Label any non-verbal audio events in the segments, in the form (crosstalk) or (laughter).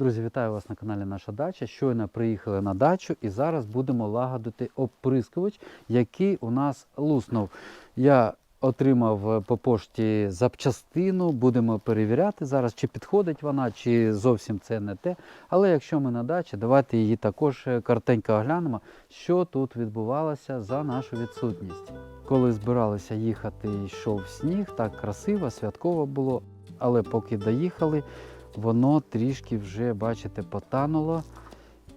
Друзі, вітаю вас на каналі Наша Дача. Щойно приїхали на дачу і зараз будемо лагодити оприскувач, який у нас луснув. Я отримав е, по пошті запчастину, будемо перевіряти зараз, чи підходить вона, чи зовсім це не те. Але якщо ми на дачі, давайте її також е, коротенько оглянемо, що тут відбувалося за нашу відсутність. Коли збиралися їхати, йшов сніг, так красиво, святково було. Але поки доїхали, воно трішки вже, бачите, потануло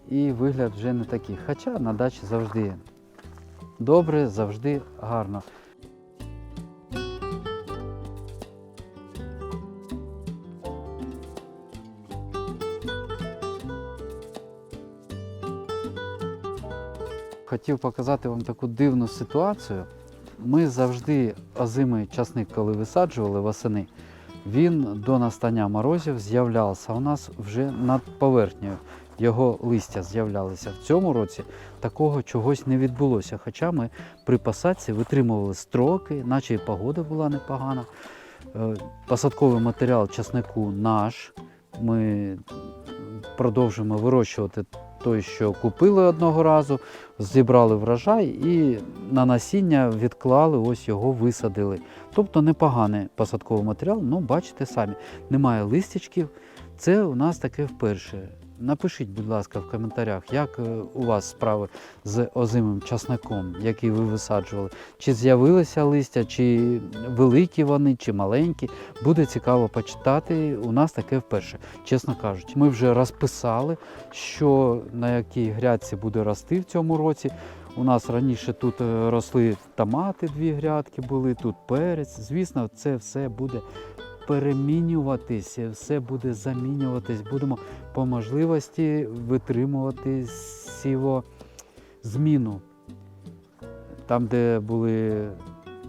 і вигляд вже не такий. Хоча на дачі завжди добре, завжди гарно. Хотів показати вам таку дивну ситуацію. Ми завжди озимий часник, коли висаджували восени, він до настання морозів з'являвся у нас вже над поверхнею. Його листя з'являлися. В цьому році такого чогось не відбулося. Хоча ми при посадці витримували строки, наче і погода була непогана. Е, Посадковий матеріал часнику наш. Ми продовжуємо вирощувати той, що купили одного разу, зібрали врожай і на насіння відклали, ось його висадили. Тобто непоганий посадковий матеріал, ну бачите самі, немає листячків. Це у нас таке вперше. Напишіть, будь ласка, в коментарях, як е, у вас справи з озимим часником, який ви висаджували. Чи з'явилися листя, чи великі вони, чи маленькі. Буде цікаво почитати. У нас таке вперше, чесно кажучи. Ми вже розписали, що на якій грядці буде рости в цьому році. У нас раніше тут е, росли томати, дві грядки були, тут перець. Звісно, це все буде перемінюватися, все буде замінюватись. Будемо по можливості витримувати сіво зміну. Там, де були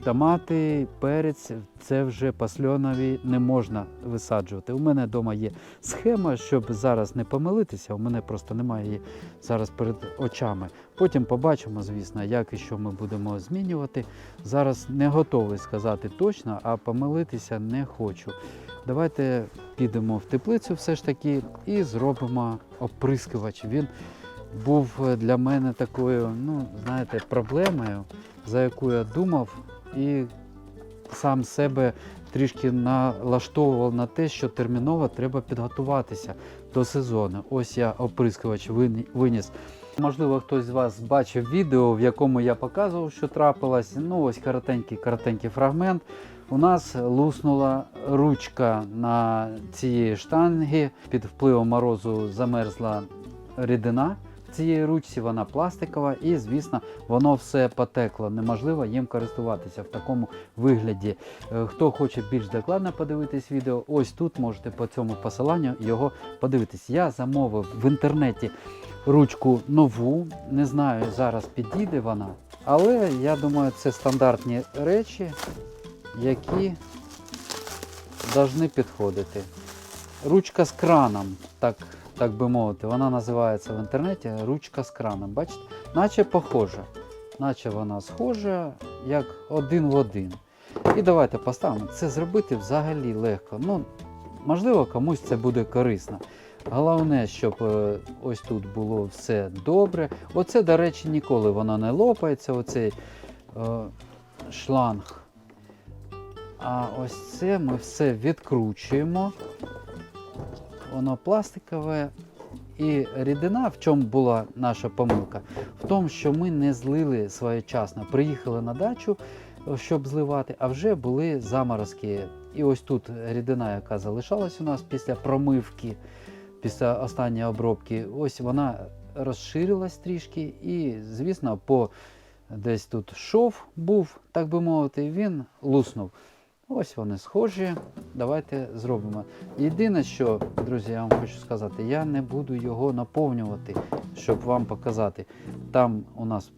томати, перець, це вже пасльонові не можна висаджувати. У мене вдома є схема, щоб зараз не помилитися. У мене просто немає її зараз перед очами. Потім побачимо, звісно, як і що ми будемо змінювати. Зараз не готовий сказати точно, а помилитися не хочу. Давайте підемо в теплицю все ж таки і зробимо оприскувач. Він був для мене такою, ну, знаєте, проблемою, за яку я думав і сам себе трішки налаштовував на те, що терміново треба підготуватися до сезону. Ось я оприскувач виніс. Можливо, хтось з вас бачив відео, в якому я показував, що трапилось. Ну, ось коротенький, коротенький фрагмент. У нас луснула ручка на цієї штанги. Під впливом морозу замерзла рідина цієї ручці, вона пластикова, і, звісно, воно все потекло. Неможливо їм користуватися в такому вигляді. Е, Хто хоче більш докладно подивитись відео, ось тут можете по цьому посиланню його подивитись. Я замовив в інтернеті ручку нову. Не знаю, зараз підійде вона, але я думаю, це стандартні речі, які повинні підходити. Ручка з краном, так, так би мовити, вона називається в інтернеті ручка з краном. Бачите? Наче похожа. Наче вона схожа, як один в один. І давайте поставимо. Це зробити взагалі легко. Ну, можливо, комусь це буде корисно. Головне, щоб е, ось тут було все добре. Оце, до речі, ніколи воно не лопається, оцей е, шланг. А ось це ми все відкручуємо. Воно пластикове. І рідина, в чому була наша помилка? В тому, що ми не злили своєчасно. Приїхали на дачу, щоб зливати, а вже були заморозки. І ось тут рідина, яка залишалась у нас після промивки, після останньої обробки, ось вона розширилась трішки. І, звісно, по десь тут шов був, так би мовити, він луснув. Ось вони схожі. Давайте зробимо. Єдине, що, друзі, я вам хочу сказати, я не буду його наповнювати, щоб вам показати. Там у нас,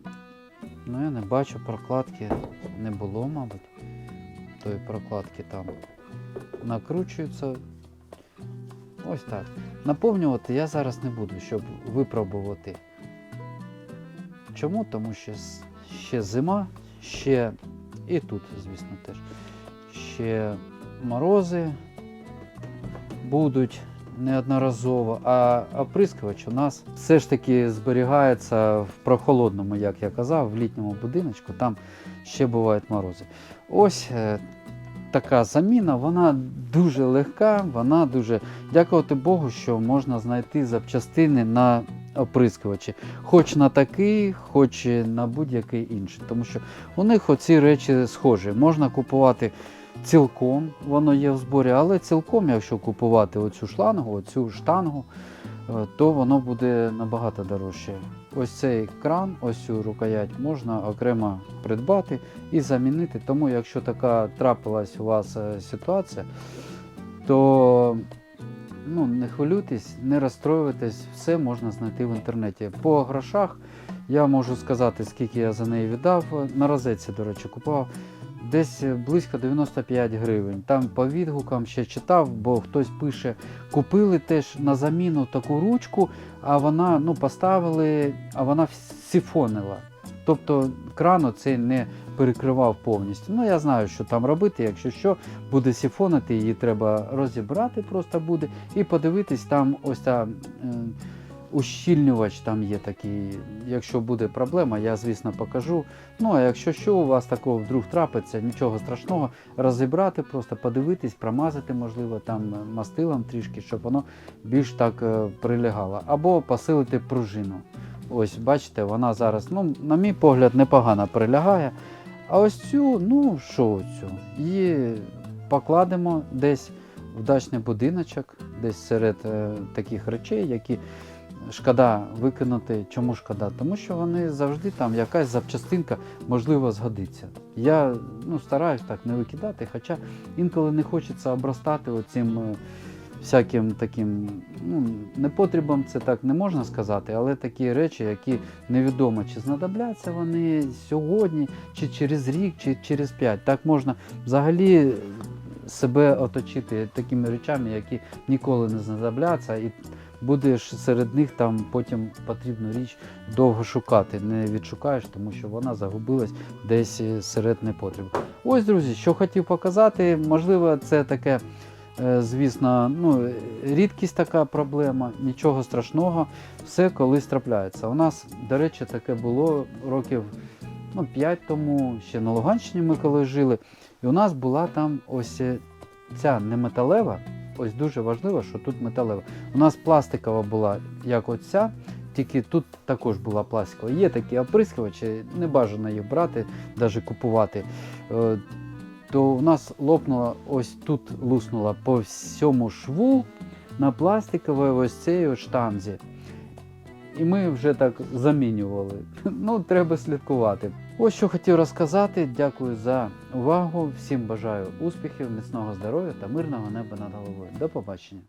ну я не бачу прокладки, не було, мабуть. Тої прокладки там накручуються. Ось так. Наповнювати я зараз не буду, щоб випробувати. Чому? Тому що ще зима, ще і тут, звісно, теж ще морози будуть. неодноразово, а оприскувач у нас все ж таки зберігається в прохолодному, як я казав, в літньому будиночку, там ще бувають морози. Ось е, така заміна, вона дуже легка, вона дуже дякувати Богу, що можна знайти запчастини на оприскувачі, хоч на такий, хоч на будь-який інший. Тому що у них оці речі схожі. Можна купувати цілком, воно є в зборі, але цілком, якщо купувати оцю шлангу, оцю штангу, е, то воно буде набагато дорожче. Ось цей кран, ось цю рукоять можна окремо придбати і замінити. Тому, якщо така трапилась у вас е, ситуація, то ну, не хвилюйтесь, не розстроюйтесь, все можна знайти в інтернеті. По грошах я можу сказати, скільки я за неї віддав. На розетці, до речі, купував. Десь близько 95 гривень. Там по відгукам ще читав, бо хтось пише, купили теж на заміну таку ручку, а вона ну, поставили, а вона сифонила. Тобто кран оцей не перекривав повністю. Ну я знаю, що там робити. Якщо що, буде сифонити, її треба розібрати, просто буде, і подивитись, там ось та е, ущільнювач там є такий. Якщо буде проблема, я звісно покажу. Ну а якщо що, у вас такого вдруг трапиться, нічого страшного, розібрати, просто подивитись, промазати, можливо, там мастилом трішки, щоб воно більш так е, прилягало. Або посилити пружину. Ось, бачите, вона зараз, ну, на мій погляд, непогано прилягає. А ось цю, ну що цю? Її покладемо десь в дачний будиночок, десь серед е, таких речей, які шкода викинути. Чому шкода? Тому що вони завжди там якась запчастинка можливо згодиться. Я ну, стараюсь так не викидати, хоча інколи не хочеться обростати оцим. е, Всяким таким ну, непотребом це так не можна сказати, але такі речі, які невідомо, чи знадобляться вони сьогодні, чи через рік, чи через п'ять. Так можна взагалі себе оточити такими речами, які ніколи не знадобляться, і будеш серед них там потім потрібну річ довго шукати. Не відшукаєш, тому що вона загубилась десь серед непотреб. Ось, друзі, що хотів показати, можливо, це таке. Е, Звісно, ну, рідкість така проблема, нічого страшного, все колись трапляється. У нас, до речі, таке було років ну, 5 тому, ще на Луганщині ми коли жили. І у нас була там ось е, ця не металева, ось дуже важливо, що тут металева. У нас пластикова була, як оця, тільки тут також була пластикова. Є такі оприскувачі, не бажано їх брати, навіть купувати. То у нас лопнула ось тут луснула по всьому шву на пластиковій ось цій штанзі. І ми вже так замінювали. (laughs) Ну, треба слідкувати. Ось що хотів розказати. Дякую за увагу. Всім бажаю успіхів, міцного здоров'я та мирного неба над головою. До побачення.